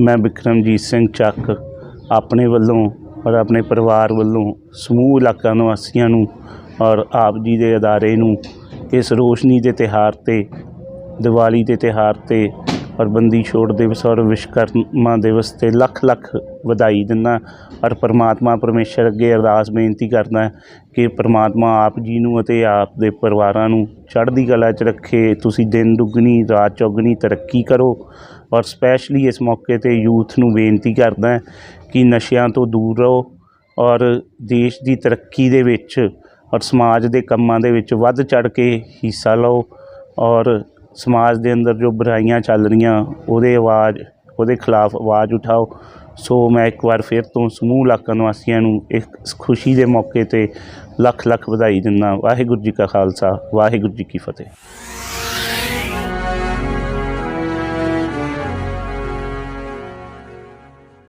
ਮੈਂ ਬਿਕਰਮਜੀਤ ਸਿੰਘ ਚੱਕ ਆਪਣੇ ਵੱਲੋਂ ਔਰ ਆਪਣੇ ਪਰਿਵਾਰ ਵੱਲੋਂ ਸਮੂਹ ਇਲਾਕਾ ਨਿਵਾਸੀਆਂ ਨੂੰ ਔਰ ਆਪ ਜੀ ਦੇ ਅਦਾਰੇ ਨੂੰ ਇਸ ਰੋਸ਼ਨੀ ਦੇ ਤਿਉਹਾਰ 'ਤੇ, ਦੀਵਾਲੀ ਦੇ ਤਿਉਹਾਰ 'ਤੇ ਔਰ ਬੰਦੀ ਛੋੜ ਦਿਵਸ ਔਰ ਵਿਸ਼ਵਕਰਮਾ ਦਿਵਸ 'ਤੇ ਲੱਖ ਲੱਖ ਵਧਾਈ ਦਿੰਦਾ ਔਰ ਪ੍ਰਮਾਤਮਾ ਪਰਮੇਸ਼ਰ ਅੱਗੇ ਅਰਦਾਸ ਬੇਨਤੀ ਕਰਦਾ ਕਿ ਪ੍ਰਮਾਤਮਾ ਆਪ ਜੀ ਨੂੰ ਅਤੇ ਆਪ ਦੇ ਪਰਿਵਾਰਾਂ ਨੂੰ ਚੜ੍ਹਦੀ ਕਲਾ 'ਚ ਰੱਖੇ, ਤੁਸੀਂ ਦਿਨ ਦੁੱਗਣੀ, ਰਾਤ ਚੌਗਣੀ ਤਰੱਕੀ ਕਰੋ ਔਰ ਸਪੈਸ਼ਲੀ ਇਸ ਮੌਕੇ ਤੇ ਯੂਥ ਨੂੰ ਬੇਨਤੀ ਕਰਦਾ ਕਿ ਨਸ਼ਿਆਂ ਤੋਂ ਦੂਰ ਰਹੋ ਔਰ ਦੇਸ਼ ਦੀ ਤਰੱਕੀ ਦੇ ਵਿੱਚ ਔਰ ਸਮਾਜ ਦੇ ਕੰਮਾਂ ਦੇ ਵਿੱਚ ਵੱਧ ਚੜ ਕੇ ਹਿੱਸਾ ਲਓ ਔਰ ਸਮਾਜ ਦੇ ਅੰਦਰ ਜੋ ਬੁਰਾਈਆਂ ਚੱਲ ਰਹੀਆਂ, ਉਹਦੇ ਆਵਾਜ਼, ਉਹਦੇ ਖਿਲਾਫ ਆਵਾਜ਼ ਉਠਾਓ। ਸੋ ਮੈਂ ਇੱਕ ਵਾਰ ਫਿਰ ਤੋਂ ਸਮੂਹ ਇਲਾਕਾ ਨਿਵਾਸੀਆਂ ਨੂੰ ਇਸ ਖੁਸ਼ੀ ਦੇ ਮੌਕੇ ਤੇ ਲੱਖ ਲੱਖ ਵਧਾਈ ਦਿੰਦਾ ਵਾਹਿਗੁਰੂ ਜੀ ਕਾ ਖਾਲਸਾ, ਵਾਹਿਗੁਰੂ ਜੀ ਕੀ ਫਤਿਹ।